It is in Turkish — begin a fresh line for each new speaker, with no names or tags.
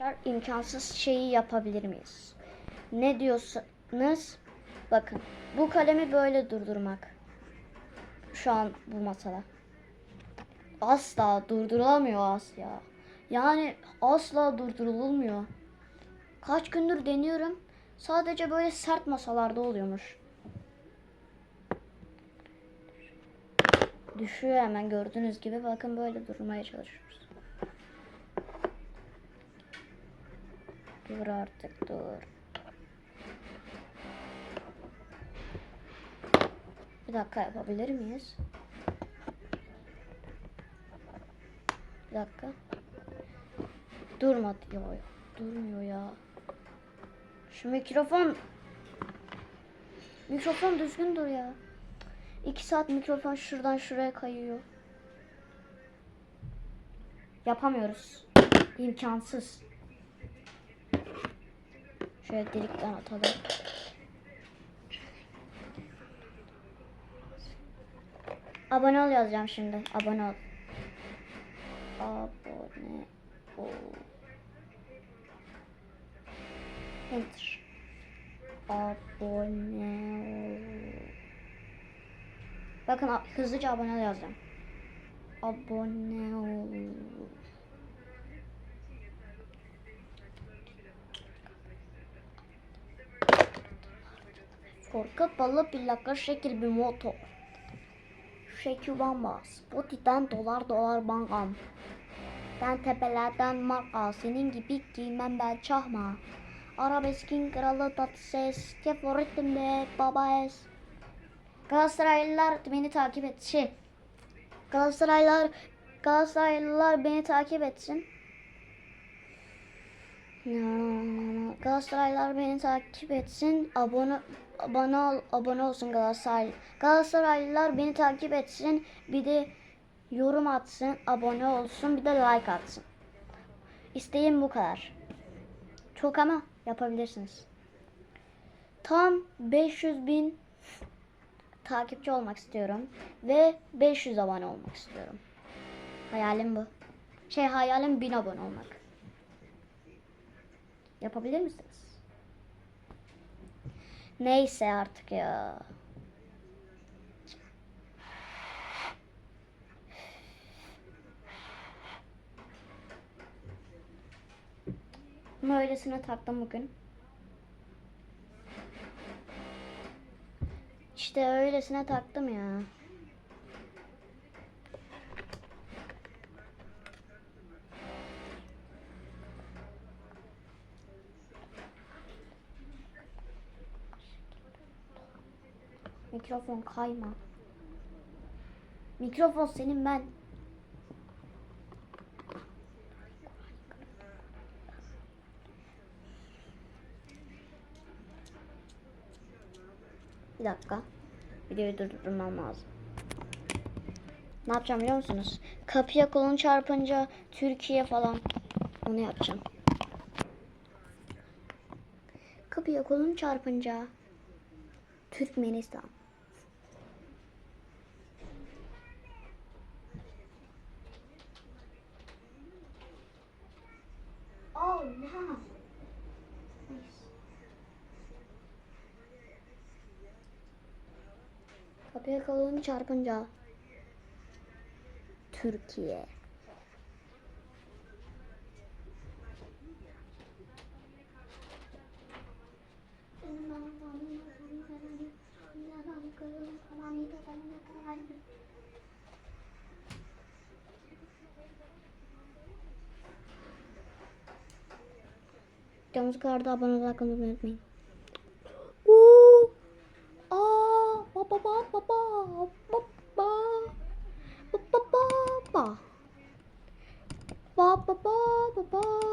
Arkadaşlar imkansız şeyi yapabilir miyiz? Ne diyorsanız bakın bu kalemi böyle durdurmak. Şu an bu masada. Asla durdurulamıyor Asya. Yani asla durdurulmuyor. Kaç gündür deniyorum. Sadece böyle sert masalarda oluyormuş. Düşüyor hemen gördüğünüz gibi. Bakın böyle durmaya çalışıyoruz. Dur artık dur. Bir dakika yapabilir miyiz? Bir dakika. Durmadı ya. Durmuyor ya. Şu mikrofon Mikrofon düzgün dur ya. İki saat mikrofon şuradan şuraya kayıyor. Yapamıyoruz. İmkansız. Şöyle delikten atalım. Abone ol yazacağım şimdi. Abone ol. Abone ol. Enter. Abone ol. Bakın hızlıca abone ol yazacağım. Abone ol. Korku balı plaka şekil bir moto. Şekil bamba. Spotify'den dolar dolar bankam. Ben tepelerden marka. Senin gibi giymem ben çahma. Arabeskin kralı tatlı ses. Kefo ritimde baba es. Galatasaraylılar beni takip et. Şey. Galatasaraylılar Galatasaraylılar beni takip etsin. Galatasaraylılar beni takip etsin. Abone abone ol, abone olsun Galatasaray. Galatasaraylılar beni takip etsin. Bir de yorum atsın, abone olsun, bir de like atsın. İsteğim bu kadar. Çok ama yapabilirsiniz. Tam 500 bin takipçi olmak istiyorum ve 500 abone olmak istiyorum. Hayalim bu. Şey hayalim 1000 abone olmak. Yapabilir misiniz? Neyse artık ya. Bunu öylesine taktım bugün. İşte öylesine taktım ya. Mikrofon kayma. Mikrofon senin ben. Bir dakika. Videoyu durdurmam lazım. Ne yapacağım biliyor musunuz? Kapıya kolun çarpınca Türkiye falan onu yapacağım. Kapıya kolun çarpınca Türkmenistan. Kapıya kolun çarpınca Türkiye. Videomuzu kadar da abone olarak unutmayın. ba ba ba ba ba.